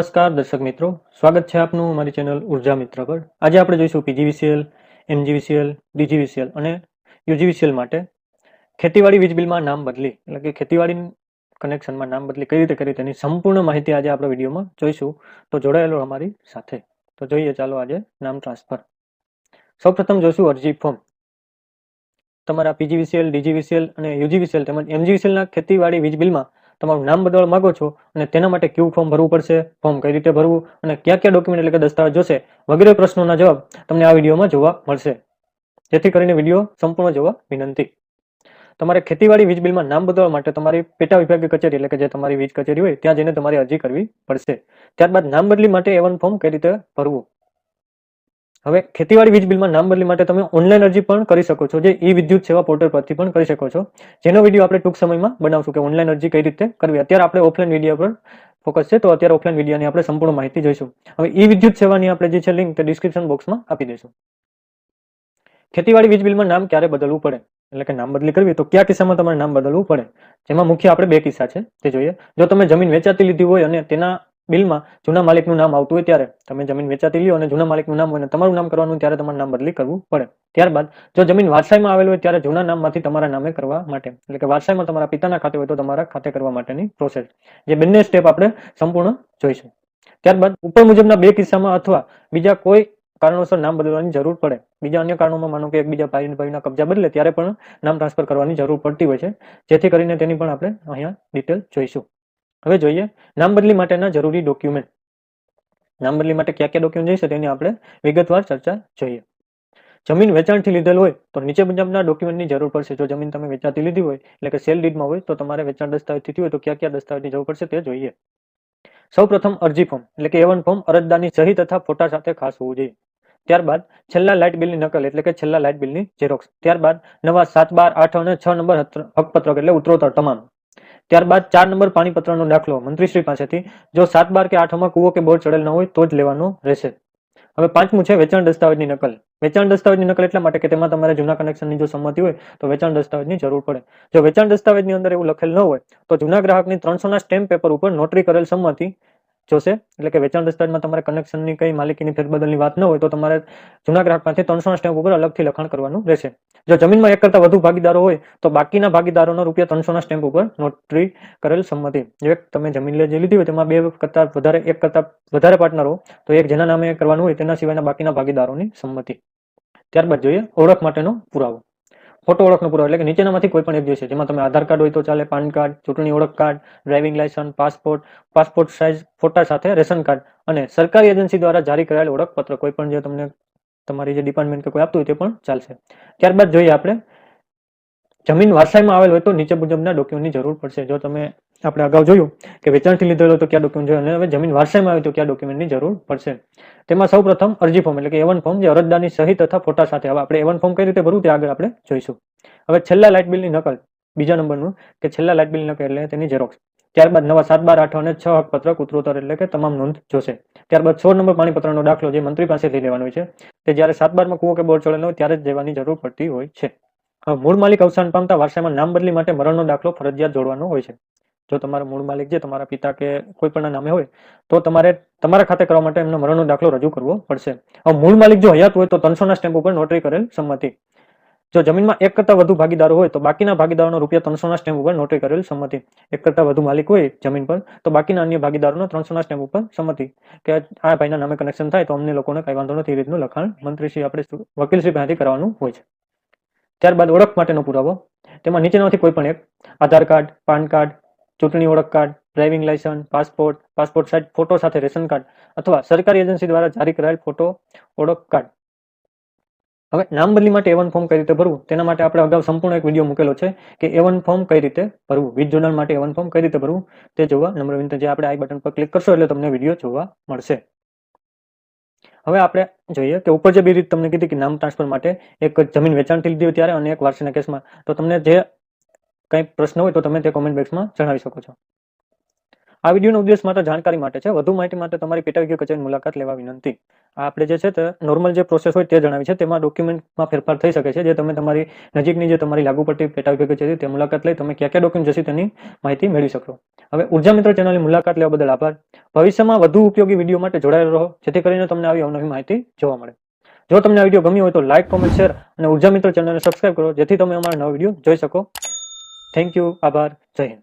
નમસ્કાર, દર્શક મિત્રો. સ્વાગત છે આપનું અમારી ચેનલ ઊર્જા મિત્ર પર. આજે આપણે જોઈશું પીજીવીસીએલ, એમજીવીસીએલ, ડીજીવીસીએલ અને યુજીવીસીએલ માટે ખેતીવાડી વીજ બિલમાં નામ બદલી, એટલે કે ખેતીવાડી કનેક્શનમાં નામ બદલી કઈ રીતે કરી તેની સંપૂર્ણ માહિતી આજે આપણે વિડીયોમાં જોઈશું. તો જોડાયેલો અમારી સાથે. તો જોઈએ ચાલો આજે નામ ટ્રાન્સફર. સૌપ્રથમ જોઈશું અરજી ફોર્મ. તમારા પીજીવીસીએલ, ડીજીવીસીએલ અને યુજીવીસીએલ તેમજ એમજીવીસીએલના ખેતીવાડી વીજ બિલમાં તમારું નામ બદલવા માંગો છો અને તેના માટે કયું ફોર્મ ભરવું પડશે, ફોર્મ કઈ રીતે ભરવું અને કયા ક્યાં ડોક્યુમેન્ટ એટલે કે દસ્તાવેજ જોશે વગેરે પ્રશ્નોના જવાબ તમને આ વિડીયોમાં જોવા મળશે. જેથી કરીને વીડિયો સંપૂર્ણ જોવા વિનંતી. તમારે ખેતીવાડી વીજ બિલમાં નામ બદલવા માટે તમારી પેટા વિભાગીય કચેરી એટલે કે જે તમારી વીજ કચેરી હોય ત્યાં જઈને તમારી અરજી કરવી પડશે. ત્યારબાદ નામ બદલી માટે એવન ફોર્મ કઈ રીતે ભરવું? હવે ખેતીવાડી વીજ બિલમાં નામ બદલી માટે તમે ઓનલાઈન અરજી પણ કરી શકો છો, જે ઈ વિદ્યુત સેવા પોર્ટલ પરથી પણ કરી શકો છો. જેનો વીડિયો આપણે ટૂંક સમયમાં બનાવશું કે ઓનલાઈન અરજી કઈ રીતે કરવી. અત્યારે આપણે ઓફલાઈન વીડિયો પર ફોકસ છે, તો અત્યારે ઓફલાઈન વિડીયોની આપણે સંપૂર્ણ માહિતી જોઈશું. હવે ઈ વિદ્યુત સેવાની આપણે જે છે લિંક તે ડિસ્ક્રિપ્શન બોક્સમાં આપી દઈશું. ખેતીવાડી વીજ બિલમાં નામ ક્યારે બદલવું પડે? એટલે કે નામ બદલી કરવી તો કયા કિસ્સામાં તમારે નામ બદલવું પડે? જેમાં મુખ્ય આપણે બે કિસ્સા છે, તે જોઈએ. જો તમે જમીન વેચાતી લીધી હોય અને તેના બિલમાં જૂના માલિકનું નામ આવતું હોય ત્યારે તમે જમીન વેચાતી લ્યો અને જૂના માલિકનું નામ હોય તમારું નામ કરવાનું ત્યારે તમારે નામ બદલી કરવું પડે. ત્યારબાદ જો જમીન વારસાઈમાં આવેલ હોય ત્યારે જૂના નામમાંથી તમારા નામે કરવા માટે. એટલે કે વારસાઈમાં તમારા પિતાના ખાતે હોય તો તમારા ખાતે કરવા માટેની પ્રોસેસ જે બંને સ્ટેપ આપણે સંપૂર્ણ જોઈશું. ત્યારબાદ ઉપર મુજબના બે કિસ્સામાં અથવા બીજા કોઈ કારણોસર નામ બદલવાની જરૂર પડે. બીજા અન્ય કારણોમાં માનો કે એકબીજા ભાઈ ભાઈના કબજા બદલે ત્યારે પણ નામ ટ્રાન્સફર કરવાની જરૂર પડતી હોય છે. જેથી કરીને તેની પણ આપણે અહીંયા ડિટેલ જોઈશું. હવે જોઈએ નામ બદલી માટેના જરૂરી ડોક્યુમેન્ટ નામ બદલી માટે કયા કયા ડોક્યુમેન્ટ જોઈશે તેની આપણે વિગતવાર ચર્ચા જોઈએ. જમીન વેચાણથી લીધેલ હોય તો નીચે મુજબના ડોક્યુમેન્ટની જરૂર પડશે. જો જમીન તમે વેચાતી લીધી હોય, એટલે કે સેલ ડીડમાં હોય, તો તમારે વેચાણ દસ્તાવેજ થતી હોય તો કયા કયા દસ્તાવેજની જરૂર પડશે તે જોઈએ. સૌ પ્રથમ અરજી ફોર્મ એટલે કે એવન ફોર્મ અરજદારની સહી તથા ફોટા સાથે ખાસ હોવું જોઈએ. ત્યારબાદ છેલ્લા લાઇટ બિલની નકલ, એટલે કે છેલ્લા લાઇટ બિલની ઝેરોક્ષ ત્યારબાદ નવા સાત બાર આઠ અને છ નંબર હકપત્રક, એટલે ઉત્તરોત્તર તમામ. ત્યારબાદ ચાર નંબર પાણીપત્રનો દાખલો મંત્રીશ્રી પાસેથી. જો સાત, બાર કે આઠમાં કુવો કે બોર ચડેલ ન હોય તો જ લેવાનો રહેશે. હવે પાંચમું છે વેચાણ દસ્તાવેજની નકલ. વેચાણ દસ્તાવેજની નકલ એટલા માટે કે તેમાં તમારે જૂના કનેક્શનની જો સંમતિ હોય તો વેચાણ દસ્તાવેજની જરૂર પડે. જો વેચાણ દસ્તાવેજની અંદર એવું લખેલ ન હોય તો જૂના ગ્રાહકની ત્રણસોના સ્ટેમ્પ પેપર ઉપર નોટરી કરેલ સંમતિ જોશે? એટલે કે વેચાણ દસ્તાવેજમાં તમારે કનેક્શનની કઈ માલિકીની ફેરબદલની વાત ન હોય તો તમારે જૂના ગ્રાહકમાંથી ત્રણસો સ્ટેમ્પ ઉપર અલગથી લખાણ કરવાનું રહેશે. જો જમીનમાં એક કરતા વધુ ભાગીદારો હોય તો બાકીના ભાગીદારોનો રૂપિયા ત્રણસો સ્ટેમ્પ ઉપર નોટરી કરેલ સંમતિ. જો એક તમે જમીન જે લીધી હોય તેમાં બે કરતા વધારે એક કરતા વધારે પાર્ટનરો તો એક જેના નામે કરવાનું હોય તેના સિવાયના બાકીના ભાગીદારોની સંમતિ. ત્યારબાદ જોઈએ ઓળખ માટેનો પુરાવો. ફોટો ઓળખનો પુરાવો એટલે કે નીચેનામાંથી કોઈ પણ એક જોઈશે જેમાં તમે આધાર કાર્ડ હોય તો ચાલે, પાન કાર્ડ, ચૂંટણી ઓળખ card, driving licence passport passport size, ફોટા સાથે રેશન કાર્ડ અને સરકારી એજન્સી દ્વારા જારી કરાયેલ ઓળખપત્ર કોઈ પણ જે તમને તમારી જે ડિપાર્ટમેન્ટ કે કોઈ આપતું હોય તે પણ ચાલશે. ત્યારબાદ જોઈએ આપણે, જમીન વારસાઈમાં આવેલ હોય તો નીચે મુજબના ડોક્યુમેન્ટની જરૂર પડશે. જો તમે આપણે અગાઉ જોયું કે વેચાણથી લીધેલો તો કયા ડોક્યુમેન્ટ જોઈએ અને હવે જમીન વારસાઈમાં આવે તો કયા ડોક્યુમેન્ટની જરૂર પડશે? તેમાં સૌ પ્રથમ અરજી ફોર્મ એટલે કે એવન ફોર્મ જે અરજદારની સહી તથા ફોટા સાથે. હવે આપણે એવન ફોર્મ કઈ રીતે ભરવું તે આગળ આપણે જોઈશું. હવે છેલ્લા લાઇટ બિલની નકલ, બીજા નંબરનું, કે છેલ્લા લાઇટ બિલની નકલ એટલે તેની ઝેરોક્ષ ત્યારબાદ નવા સાત બાર આઠ અને છ હકપત્રક ઉત્તરોત્તર એટલે કે તમામ નોંધ જોશે. ત્યારબાદ સોળ નંબર પાણીપત્રનો દાખલો જે મંત્રી પાસેથી લેવાનો છે. તે જ્યારે સાત બારમાં કુવો કે બોર ચડેલો ત્યારે જ જવાની જરૂર પડતી હોય છે. મૂળ માલિક અવસાન પામતા વારસામાં નામ બદલી માટે મરણનો દાખલો ફરજિયાત જોડવાનો હોય છે. જો તમારા મૂળ માલિક જે તમારા પિતા કે કોઈ પણ નામે હોય, તો તમારે તમારા ખાતે કરવા માટે એમનો મરણનો દાખલો રજૂ કરવો પડશે. હવે મૂળ માલિક જો હયાત હોય તો ત્રણસોના સ્ટેમ્પ ઉપર નોટરી કરેલ સંમતિ. જો જમીનમાં એક કરતા વધુ ભાગીદારો હોય તો બાકીના ભાગીદારોનો રૂપિયા ત્રણસોના સ્ટેમ્પ ઉપર નોટરી કરેલ સંમતિ. એક કરતા વધુ માલિક હોય જમીન પર તો બાકીના અન્ય ભાગીદારોનો ત્રણસોના સ્ટેમ્પ ઉપર સંમતિ. કે આ ભાઈના નામે કનેક્શન થાય તો અમને લોકોને કઈ વાંધો નથી રીતનું લખાણ મંત્રીશ્રી, આપણે વકીલશ્રી પાસેથી કરવાનું હોય છે. ત્યારબાદ ઓળખ માટેનો પુરાવો. તેમાં નીચેનામાંથી કોઈ પણ એક, આધાર કાર્ડ, પાન કાર્ડ ચૂંટણી ઓળખ card, driving licence passport passport size, photo સાથે રેશન કાર્ડ અથવા સરકારી એજન્સી દ્વારા જારી કરાયેલ ફોટો ઓળખ કાર્ડ. હવે નામ બદલી માટે એવન ફોર્મ કઈ રીતે ભરવું? તેના માટે આપણે અગાઉ સંપૂર્ણ એક વીડિયો મૂકેલો છે કે એવન ફોર્મ કઈ રીતે ભરવું? વીજ જોડાણ માટે એવન ફોર્મ કઈ રીતે ભરવું? તે જોવા નમ્ર વિનંતી, જે આપણે આઈ બટન પર ક્લિક કરશો એટલે તમને વીડિયો જોવા મળશે. હવે આપણે જોઈએ કે ઉપર જે બે રીત તમને કીધી કે નામ ટ્રાન્સફર માટે એક જમીન વેચાણથી લીધી ત્યારે અને એક વારસીના કેસમાં. તો તમને જે કંઈ પ્રશ્ન હોય તો તમે તે કોમેન્ટ બોક્સમાં જણાવી શકો છો. આ વિડીયોનો ઉદ્દેશ માત્ર જાણકારી માટે છે. વધુ માહિતી માટે તમારી પેટા કચેરીની મુલાકાત લેવા વિનંતી. આ આપણે જે છે તે નોર્મલ જે પ્રોસેસ હોય તે જણાવી છે. તેમાં ડોક્યુમેન્ટમાં ફેરફાર થઈ શકે છે. જે તમે તમારી નજીકની જે તમારી લાગુ પડતી પેટા વિભાગ કચેરી તે મુલાકાત લઈ તમે ક્યાં ક્યાં ડોક્યુમેન્ટ જશે તેની માહિતી મેળવી શકો. હવે ઊર્જા મિત્ર ચેનલની મુલાકાત લેવા બદલ આભાર. ભવિષ્યમાં વધુ ઉપયોગી વીડિયો માટે જોડાયેલ રહો. જેથી કરીને તમને આવી અવનવી માહિતી જોવા મળે. જો તમને આ વીડિયો ગમ્યો હોય તો લાઇક કોમેન્ટ શેર અને ઊર્જા મિત્ર ચેનલને સબસ્ક્રાઇબ કરો. જેથી તમે અમારા નવા વીડિયો જોઈ શકો. થેન્ક યુ આભાર જય હિન્દ